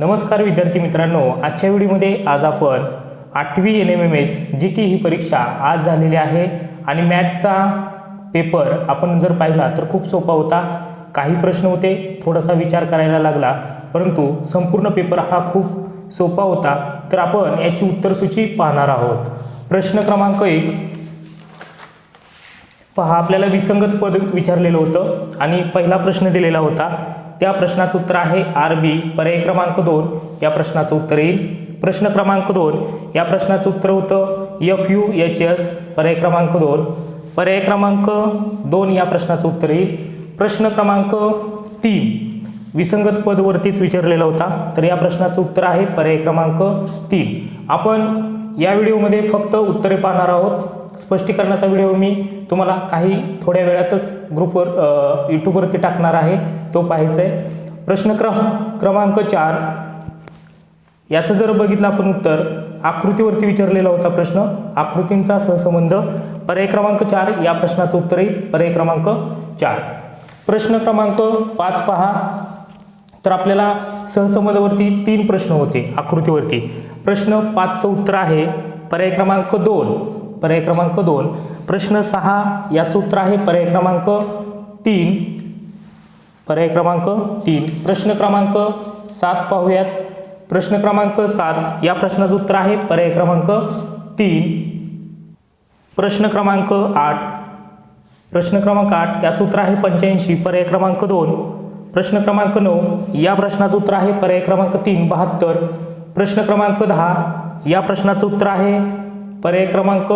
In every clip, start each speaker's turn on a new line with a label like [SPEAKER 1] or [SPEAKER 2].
[SPEAKER 1] नमस्कार विद्यार्थी मित्रांनो आजच्या व्हिडिओमध्ये आज आपण आठवी एन एम एम एस जी की ही परीक्षा आज झालेली आहे आणि मॅथचा पेपर आपण जर पाहिला तर खूप सोपा होता. काही प्रश्न होते थोडासा विचार करायला लागला परंतु संपूर्ण पेपर हा खूप सोपा होता. तर आपण याची उत्तरसूची पाहणार आहोत. प्रश्न क्रमांक एक. पहा आपल्याला विसंगत पद विचारलेलं होतं आणि पहिला प्रश्न दिलेला होता. त्या प्रश्नाचं उत्तर आहे आर बी. पर्याय क्रमांक दोन. या प्रश्नाचं उत्तर येईल. प्रश्न क्रमांक दोन. या प्रश्नाचं उत्तर होतं एफ यू एच एस पर्याय क्रमांक दोन. पर्याय क्रमांक दोन या प्रश्नाचं उत्तर येईल. प्रश्न क्रमांक तीन. विसंगत पदवरतीच विचारलेला होता. तर या प्रश्नाचं उत्तर आहे पर्याय क्रमांक तीन. आपण या व्हिडिओमध्ये फक्त उत्तरे पाहणार आहोत. स्पष्टीकरणाचा व्हिडिओ मी तुम्हाला काही थोड्या वेळातच ग्रुपवर यूट्यूबवरती टाकणार आहे. तो पाहायचा आहे प्रश्न क्र क्रमांक चार. याचं जर बघितलं आपण उत्तर आकृतीवरती विचारलेला होता प्रश्न. आकृतींचा सहसंबंध. पर्याय क्रमांक चार या प्रश्नाचं उत्तर येईल पर्याय क्रमांक चार. प्रश्न क्रमांक पाच पहा. तर आपल्याला सहसंबंधावरती तीन प्रश्न होते आकृतीवरती. प्रश्न पाचचं उत्तर आहे पर्याय क्रमांक दोन. पर्याय क्रमांक दोन. प्रश्न सहा याचं उत्तर आहे पर्याय क्रमांक तीन. पर्याय क्रमांक तीन. प्रश्न क्रमांक सात पाहूयात. प्रश्न क्रमांक सात या प्रश्नाचं उत्तर आहे. पर्याय क्रमांक तीन. प्रश्न क्रमांक आठ. प्रश्न क्रमांक आठ याचं उत्तर आहे पंच्याऐंशी. पर्याय क्रमांक दोन. प्रश्न क्रमांक नऊ या प्रश्नाचं उत्तर आहे. पर्याय क्रमांक तीन बहात्तर. प्रश्न क्रमांक दहा या प्रश्नाचं उत्तर आहे. पर्याय क्रमांक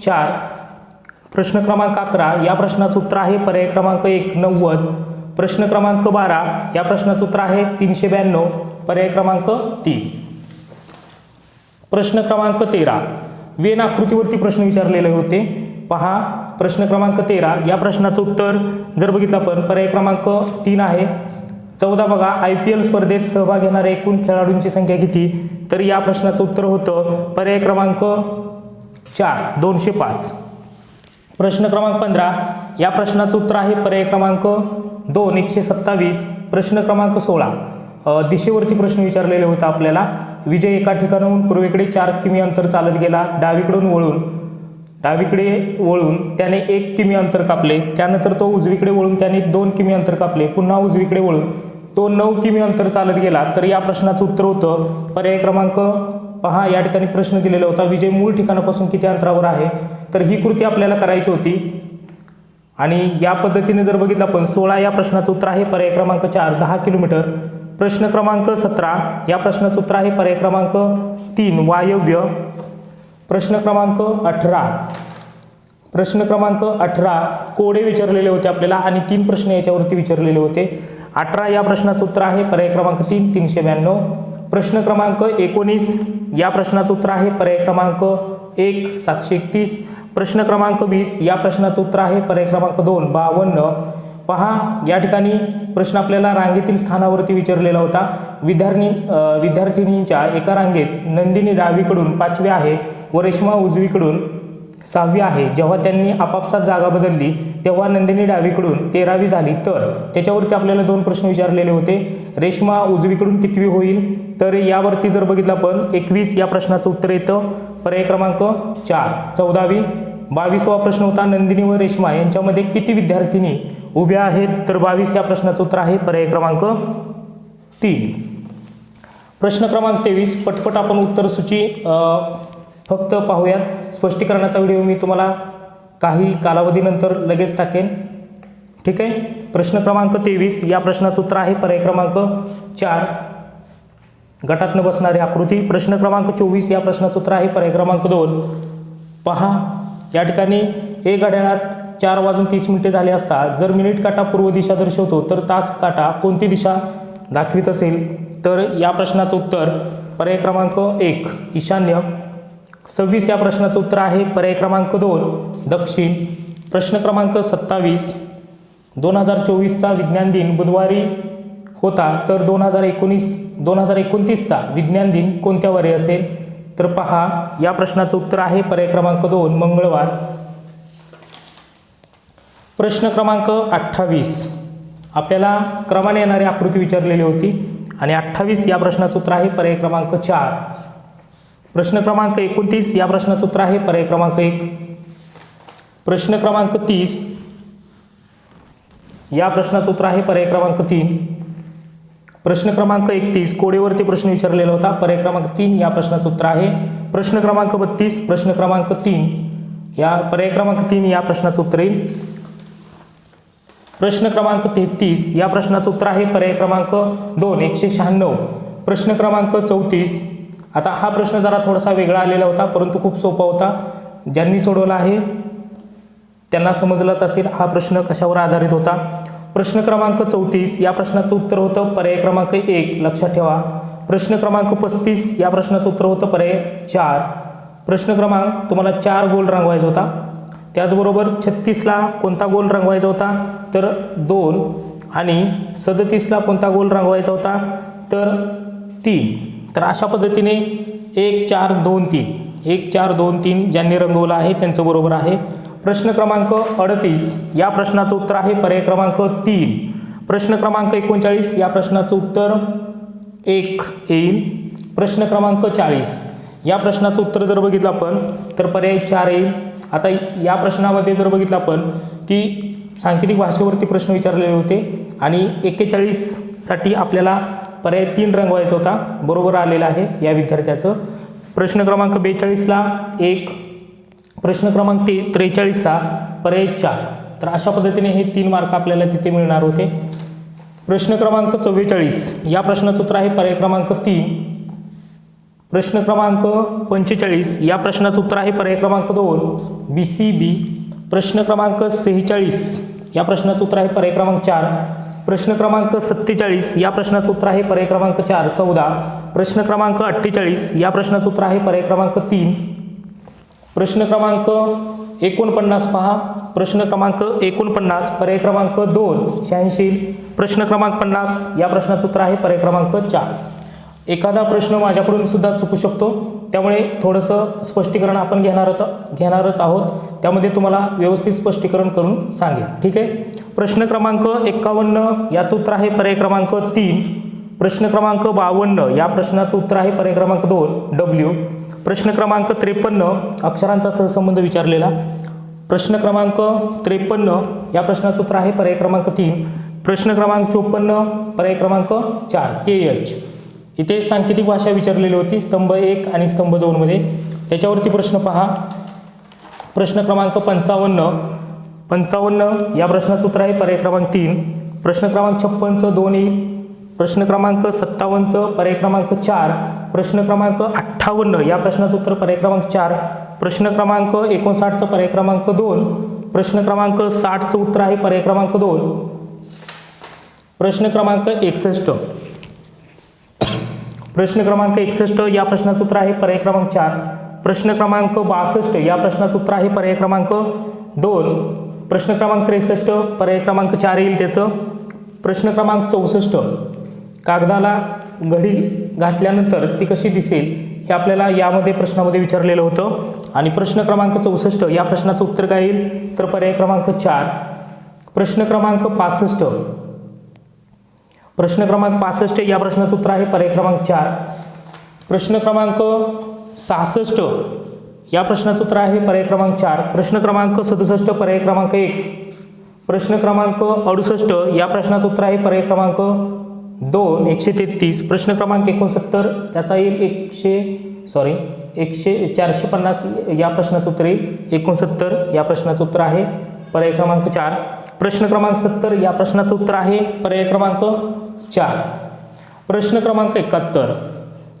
[SPEAKER 1] चार. प्रश्न क्रमांक अकरा या प्रश्नाचं उत्तर आहे. पर्याय क्रमांक एक नव्वद. प्रश्न क्रमांक बारा. या प्रश्नाचं उत्तर आहे तीनशे ब्याण्णव. पर्याय क्रमांक तीन. प्रश्न क्रमांक तेरा. वेन आकृतीवरती प्रश्न विचारलेले होते. पहा प्रश्न क्रमांक तेरा. या प्रश्नाचं उत्तर जर बघितलं आपण पर्याय क्रमांक तीन आहे. चौदा बघा आय पी एल स्पर्धेत सहभाग घेणाऱ्या एकूण खेळाडूंची संख्या किती? तर या प्रश्नाचं उत्तर होतं पर्याय क्रमांक चार दोनशे पाच. प्रश्न क्रमांक पंधरा. या प्रश्नाचं उत्तर आहे पर्याय क्रमांक दोन एकशे सत्तावीस प्रश्न क्रमांक सोळा. दिशेवरती प्रश्न विचारलेले होता आपल्याला. विजय एका ठिकाणाहून पूर्वेकडे चार किमी अंतर चालत गेला डावीकडून वळून. डावीकडे वळून त्याने एक किमी अंतर कापले. त्यानंतर तो उजवीकडे वळून त्याने दोन किमी अंतर कापले. पुन्हा उजवीकडे वळून. तो नऊ किमी अंतर चालत गेला. तर या प्रश्नाचं उत्तर होतं पर्याय क्रमांक पहा. या ठिकाणी प्रश्न दिलेला होता विजय मूळ ठिकाणापासून किती अंतरावर आहे? तर ही कृती आपल्याला करायची होती. आणि या पद्धतीने जर बघितलं आपण सोळा या प्रश्नाचं उत्तर आहे. पर्याय क्रमांक चार दहा किलोमीटर. प्रश्न क्रमांक सतरा या प्रश्नाचं उत्तर आहे. पर्याय क्रमांक तीन वायव्य. प्रश्न क्रमांक अठरा. प्रश्न क्रमांक अठरा कोडे विचारलेले होते आपल्याला आणि तीन प्रश्न याच्यावरती विचारलेले होते. अठरा या प्रश्नाचं उत्तर आहे. पर्याय क्रमांक तीन तीनशे ब्याण्णव. प्रश्न क्रमांक एकोणीस या प्रश्नाचं उत्तर आहे. पर्याय क्रमांक एक सातशे एकतीस. प्रश्न क्रमांक वीस या प्रश्नाचं उत्तर आहे. पर्याय क्रमांक दोन बावन्न. पहा या ठिकाणी प्रश्न आपल्याला रांगेतील स्थानावरती विचारलेला होता. विद्यार्थी विद्यार्थिनींच्या एका रांगेत नंदिनी डावीकडून पाचवी आहे व रेश्मा उजवीकडून सहावी आहे. जेव्हा त्यांनी आपापसात जागा बदलली तेव्हा नंदिनी डावीकडून तेरावी झाली. तर त्याच्यावरती आपल्याला दोन प्रश्न विचारलेले होते. रेश्मा उजवीकडून कितवी होईल. तर यावरती जर बघितलं आपण एकवीस या प्रश्नाचं उत्तर येतं. पर्याय क्रमांक चार चौदावी बावीसवा प्रश्न होता नंदिनी व रेश्मा. यांच्यामध्ये किती विद्यार्थिनी उभ्या आहेत? तर बावीस या प्रश्नाचं उत्तर आहे पर्याय क्रमांक तीन. प्रश्न क्रमांक तेवीस. पटपट आपण उत्तरसूची सूची फक्त पाहूयात. स्पष्टीकरणाचा व्हिडिओ मी तुम्हाला काही कालावधीनंतर लगेच टाकेन. ठीक आहे? प्रश्न क्रमांक तेवीस. या प्रश्नाचं उत्तर आहे पर्याय क्रमांक चार. गटातनं बसणारी आकृती प्रश्न क्रमांक चोवीस या प्रश्नाचं उत्तर आहे. पर्याय क्रमांक दोन. पहा या ठिकाणी हे घड्याळात चार वाजून तीस मिनिटे झाले असता जर मिनिट काटा पूर्व दिशा दर्शवतो तर तास काटा कोणती दिशा दाखवित असेल? तर या प्रश्नाचं उत्तर पर्याय क्रमांक एक ईशान्य. सव्वीस या प्रश्नाचं उत्तर आहे. पर्याय क्रमांक दोन दक्षिण. प्रश्न क्रमांक सत्तावीस. दोन हजार चोवीसचा विज्ञान दिन बुधवारी होता तर दोन हजार एकोणीस दोन हजार एकोणतीसचा विज्ञान दिन कोणत्या वारी असेल? तर पहा या प्रश्नाचं उत्तर आहे पर्याय क्रमांक दोन मंगळवार. प्रश्न क्रमांक अठ्ठावीस. आपल्याला क्रमाने येणारी आकृती विचारलेली होती आणि अठ्ठावीस या प्रश्नाचं उत्तर आहे पर्याय क्रमांक चार. प्रश्न क्रमांक एकोणतीस या प्रश्नाचं उत्तर आहे पर्याय क्रमांक एक. प्रश्न क्रमांक तीस या प्रश्नाचं उत्तर आहे पर्याय क्रमांक तीन. प्रश्न क्रमांक एकतीस. कोडेवरती प्रश्न विचारलेला होता. पर्याय क्रमांक तीन या प्रश्नाचं उत्तर आहे. प्रश्न क्रमांक बत्तीस प्रश्न क्रमांक तीन या पर्याय क्रमांक तीन या प्रश्नाचं उत्तर येईल. प्रश्न क्रमांक तेहतीस या प्रश्नाचं उत्तर आहे. पर्याय क्रमांक दोन एकशे शहाण्णव. प्रश्न क्रमांक चौतीस. आता हा प्रश्न जरा थोडासा वेगळा आलेला होता परंतु खूप सोपा होता. ज्यांनी सोडवला आहे त्यांना समजलाच असेल हा प्रश्न कशावर आधारित होता? प्रश्न क्रमांक चौतीस या प्रश्नाचं उत्तर होतं पर्याय क्रमांक एक. लक्षात ठेवा. प्रश्न क्रमांक पस्तीस या प्रश्नाचं उत्तर होतं पर्याय चार. प्रश्न क्रमांक तुम्हाला चार गोल रंगवायचा होता. त्याचबरोबर छत्तीसला कोणता गोल रंगवायचा होता? तर दोन. आणि सदतीसला कोणता गोल रंगवायचा होता? तर तीन. तर अशा पद्धतीने एक चार दोन तीन. एक चार दोन तीन ज्यांनी रंगवलं आहे त्यांचं बरोबर आहे. प्रश्न क्रमांक अडतीस. या प्रश्नाचं उत्तर आहे. पर्याय क्रमांक तीन. प्रश्न क्रमांक एकोणचाळीस. या प्रश्नाचं उत्तर एक येईल. प्रश्न क्रमांक चाळीस. या प्रश्नाचं उत्तर जर बघितलं आपण तर पर्याय चार येईल. आता या प्रश्नामध्ये जर बघितलं आपण की सांकेतिक भाषेवरती प्रश्न विचारलेले होते आणि एक्केचाळीससाठी आपल्याला पर्याय तीन रंगवायचा होता. बरोबर आलेला आहे या विद्यार्थ्याचं. प्रश्न क्रमांक बेचाळीसला एक प्रश्न क्रमांक ते त्रेचाळीसला पर्याय चार. तर अशा पद्धतीने हे तीन मार्क आपल्याला तिथे मिळणार होते. प्रश्न क्रमांक चव्वेचाळीस. या प्रश्नाचं उत्तर आहे पर्याय क्रमांक तीन. प्रश्न क्रमांक पंचेचाळीस. या प्रश्नाचं उत्तर आहे पर्याय क्रमांक दोन. बी सी बी प्रश्न क्रमांक सेहेचाळीस. या प्रश्नाचं उत्तर आहे पर्याय क्रमांक चार. प्रश्न क्रमांक सत्तेचाळीस. या प्रश्नाचं उत्तर आहे पर्याय क्रमांक चार. चौदा. प्रश्न क्रमांक अठ्ठेचाळीस. या प्रश्नाचं उत्तर आहे पर्याय क्रमांक तीन. प्रश्न क्रमांक एकोणपन्नास पहा. प्रश्न क्रमांक एकोणपन्नास पर्याय क्रमांक दोन शहाऐंशी. प्रश्न क्रमांक पन्नास या प्रश्नाचं उत्तर आहे पर्याय क्रमांक चार. एखादा प्रश्न माझ्याकडून सुद्धा चुकू शकतो. त्यामुळे थोडंसं स्पष्टीकरण आपण घेणार घेणारच आहोत. त्यामध्ये तुम्हाला व्यवस्थित स्पष्टीकरण करून सांगेल ठीक आहे? प्रश्न क्रमांक एक्कावन्न याचं उत्तर आहे पर्याय क्रमांक तीन. प्रश्न क्रमांक बावन्न या प्रश्नाचं उत्तर आहे पर्याय क्रमांक दोन डब्ल्यू प्रश्न क्रमांक त्रेपन्न अक्षरांचा सहसंबंध विचारलेला. प्रश्न क्रमांक त्रेपन्न या प्रश्नाचं उत्तर आहे. पर्याय क्रमांक तीन. प्रश्न क्रमांक चोपन्न पर्याय क्रमांक चार के एच इथे सांकेतिक भाषा विचारलेली होती स्तंभ एक आणि स्तंभ दोनमध्ये त्याच्यावरती प्रश्न पहा. प्रश्न क्रमांक पंचावन्न. पंचावन्न या प्रश्नाचं उत्तर आहे. पर्याय क्रमांक तीन. प्रश्न क्रमांक छप्पनचं दोन एक प्रश्न क्रमांक सत्तावन्नचं. पर्याय क्रमांक चार. प्रश्न क्रमांक अठ्ठावन्न या प्रश्नाचं उत्तर पर्याय क्रमांक चार. प्रश्न क्रमांक एकोणसाठचं पर्याय क्रमांक दोन. प्रश्न क्रमांक साठचं उत्तर आहे पर्याय क्रमांक दोन. प्रश्न क्रमांक एकसष्ट. प्रश्न क्रमांक एकसष्ट या प्रश्नाचं उत्तर आहे पर्याय क्रमांक चार. प्रश्न क्रमांक बासष्ट या प्रश्नाचं उत्तर आहे पर्याय क्रमांक दोन. प्रश्न क्रमांक त्रेसष्ट पर्याय क्रमांक चार येईल त्याचं. प्रश्न क्रमांक चौसष्ट. कागदाला घडी घातल्यानंतर ती कशी दिसेल हे आपल्याला यामध्ये प्रश्नामध्ये विचारलेलं होतं. आणि प्रश्न क्रमांक चौसष्ट या प्रश्नाचं उत्तर काय येईल? तर पर्याय क्रमांक चार. प्रश्न क्रमांक पासष्ट. प्रश्न क्रमांक पासष्ट या प्रश्नाचं उत्तर आहे पर्याय क्रमांक चार. प्रश्न क्रमांक सहासष्ट या प्रश्नाचं उत्तर आहे पर्याय क्रमांक चार. प्रश्न क्रमांक सदुसष्ट पर्याय क्रमांक एक. प्रश्न क्रमांक अडुसष्ट या प्रश्नाचं उत्तर आहे पर्याय क्रमांक दोन एकशे तेहतीस. प्रश्न क्रमांक एकोणसत्तर. त्याचा येईल एकशे सॉरी एकशे चारशे पन्नास या प्रश्नाचं उत्तर येईल. एकोणसत्तर या प्रश्नाचं उत्तर आहे. पर्याय क्रमांक चार. प्रश्न क्रमांक सत्तर या प्रश्नाचं उत्तर आहे. पर्याय क्रमांक चार. प्रश्न क्रमांक एकाहत्तर.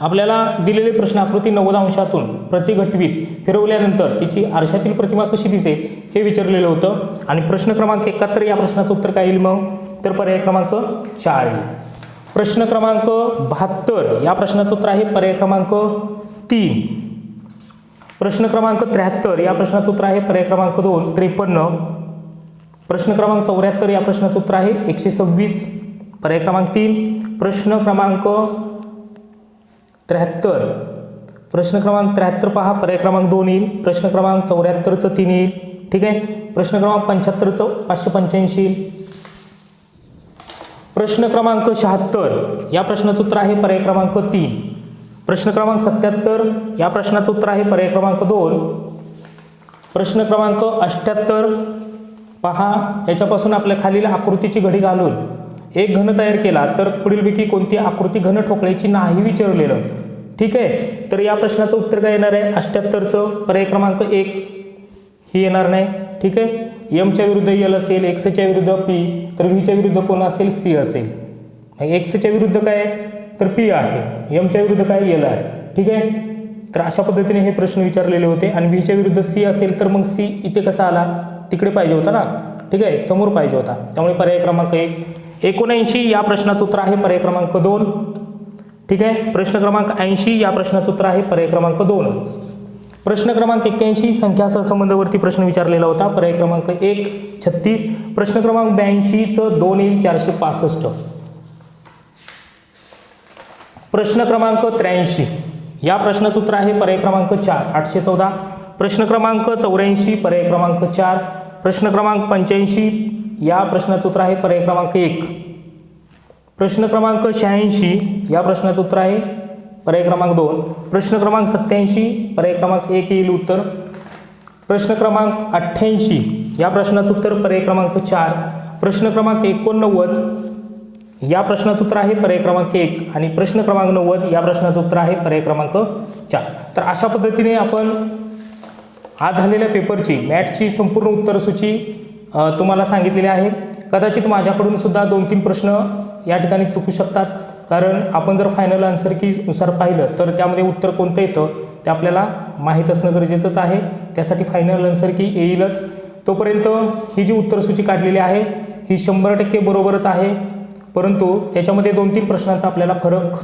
[SPEAKER 1] आपल्याला दिलेले प्रश्न आकृती नव्वद अंशातून प्रतिघटवीत फिरवल्यानंतर तिची आरशातील प्रतिमा कशी दिसेल हे विचारलेलं होतं. आणि प्रश्न क्रमांक एकाहत्तर या प्रश्नाचं उत्तर काय येईल मग? तर पर्याय क्रमांक चार येईल. प्रश्न क्रमांक बहात्तर. या प्रश्नाचं उत्तर आहे पर्याय क्रमांक तीन. प्रश्न क्रमांक त्र्याहत्तर. या प्रश्नाचं उत्तर आहे पर्याय क्रमांक दोन. त्रेपन्न. प्रश्न क्रमांक चौऱ्याहत्तर. या प्रश्नाचं उत्तर आहे एकशे सव्वीस. पर्याय क्रमांक तीन. प्रश्न क्रमांक त्र्याहत्तर. प्रश्न क्रमांक त्र्याहत्तर पहा. पर्याय क्रमांक दोन येईल. प्रश्न क्रमांक चौऱ्याहत्तरचं तीन येईल. ठीक आहे? प्रश्न क्रमांक पंच्याहत्तरचं पाचशे पंच्याऐंशी येईल. प्रश्न क्रमांक शहात्तर. या प्रश्नाचं उत्तर आहे पर्याय क्रमांक तीन. प्रश्न क्रमांक सत्याहत्तर या प्रश्नाचं उत्तर आहे पर्याय क्रमांक दोन. प्रश्न क्रमांक अठ्ठ्याहत्तर पहा याच्यापासून आपल्या खालील आकृतीची घडी घालून एक घन तयार केला तर पुढीलपैकी कोणती आकृती घन ठोकळ्याची नाही विचारलेलं. ठीक आहे? तर या प्रश्नाचं उत्तर काय येणार आहे? अष्ट्याहत्तरचं पर्याय क्रमांक एक. ही येणार नाही. ठीक आहे? एमच्या विरुद्ध यल असेल एक्सच्या विरुद्ध पी तर व्हीच्या विरुद्ध कोण असेल? सी असेल. एक्सच्या विरुद्ध काय? तर पी आहे. एमच्या विरुद्ध काय? यल आहे. ठीक आहे? तर अशा पद्धतीने हे प्रश्न विचारलेले होते. आणि व्हीच्या विरुद्ध सी असेल तर मग सी इथे कसा आला? तिकडे पाहिजे होता ना? ठीक आहे? समोर पाहिजे होता. त्यामुळे पर्याय क्रमांक एक. एकोणऐंशी या प्रश्नाचं उत्तर आहे पर्याय क्रमांक दोन. ठीक आहे? प्रश्न क्रमांक ऐंशी या प्रश्नाचं उत्तर आहे पर्याय क्रमांक दोनच. प्रश्न क्रमांक एक्क्याऐंशी संख्या सहसंबंधावरती प्रश्न विचारलेला होता. पर्याय क्रमांक एक छत्तीस. प्रश्न क्रमांक ब्याऐंशीचं दोन येईल चारशे पासष्ट. प्रश्न क्रमांक त्र्याऐंशी. या प्रश्नाचं उत्तर आहे पर्याय क्रमांक चार आठशे चौदा. प्रश्न क्रमांक चौऱ्याऐंशी पर्याय क्रमांक चार. प्रश्न क्रमांक पंच्याऐंशी या प्रश्नाचं उत्तर आहे पर्याय क्रमांक एक. प्रश्न क्रमांक शहाऐंशी या प्रश्नाचं उत्तर आहे पर्याय क्रमांक दोन. प्रश्न क्रमांक सत्याऐंशी पर्याय क्रमांक एक येईल उत्तर. प्रश्न क्रमांक अठ्ठ्याऐंशी या प्रश्नाचं उत्तर पर्याय क्रमांक चार. प्रश्न क्रमांक एकोणनव्वद या प्रश्नाचं उत्तर आहे पर्याय क्रमांक एक. आणि प्रश्न क्रमांक नव्वद या प्रश्नाचं उत्तर आहे पर्याय क्रमांक चार. तर अशा पद्धतीने आपण आज झालेल्या पेपरची मॅटची संपूर्ण उत्तरसूची तुम्हाला सांगितलेली आहे. कदाचित माझ्याकडून सुद्धा दोन तीन प्रश्न या ठिकाणी चुकू शकतात. कारण आपण जर फायनल आन्सर कीनुसार पाहिलं तर त्यामध्ये उत्तर कोणतं येतं ते आपल्याला माहीत असणं गरजेचंच आहे. त्यासाठी फायनल आन्सर की येईलच. तोपर्यंत ही जी उत्तरसूची काढलेली आहे ही शंभर टक्के बरोबरच आहे. परंतु त्याच्यामध्ये दोन तीन प्रश्नांचा आपल्याला फरक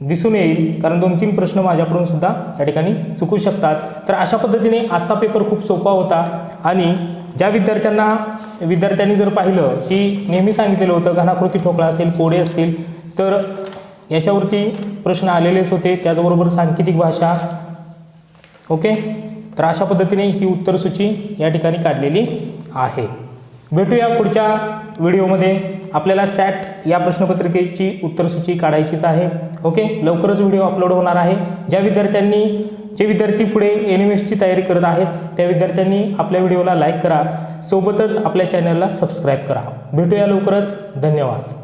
[SPEAKER 1] दिसून येईल कारण दोन तीन प्रश्न माझ्याकडून सुद्धा या ठिकाणी चुकू शकतात. तर अशा पद्धतीने आजचा पेपर खूप सोपा होता आणि ज्या विद्यार्थ्यांना विद्यार्थ्यांनी जर पाहिलं की नेहमी सांगितलेलं होतं घनाकृती ठोकळा असेल कोडे असतील तर याच्यावरती प्रश्न आलेलेच होते. त्याचबरोबर सांकेतिक भाषा. ओके? तर अशा पद्धतीने ही उत्तरसूची या ठिकाणी काढलेली आहे. भेटूया पुढच्या व्हिडिओमध्ये. आपल्याला सॅट या प्रश्नपत्रिकेची उत्तरसूची काढायचीच आहे. ओके? लवकरच व्हिडिओ अपलोड होणार आहे. ज्या विद्यार्थ्यांनी जे विद्यार्थी पुढे एन एम एसची तयारी करत आहेत त्या विद्यार्थ्यांनी आपल्या व्हिडिओला लाईक करा. सोबतच आपल्या चॅनलला सबस्क्राईब करा. भेटूया लवकरच. धन्यवाद.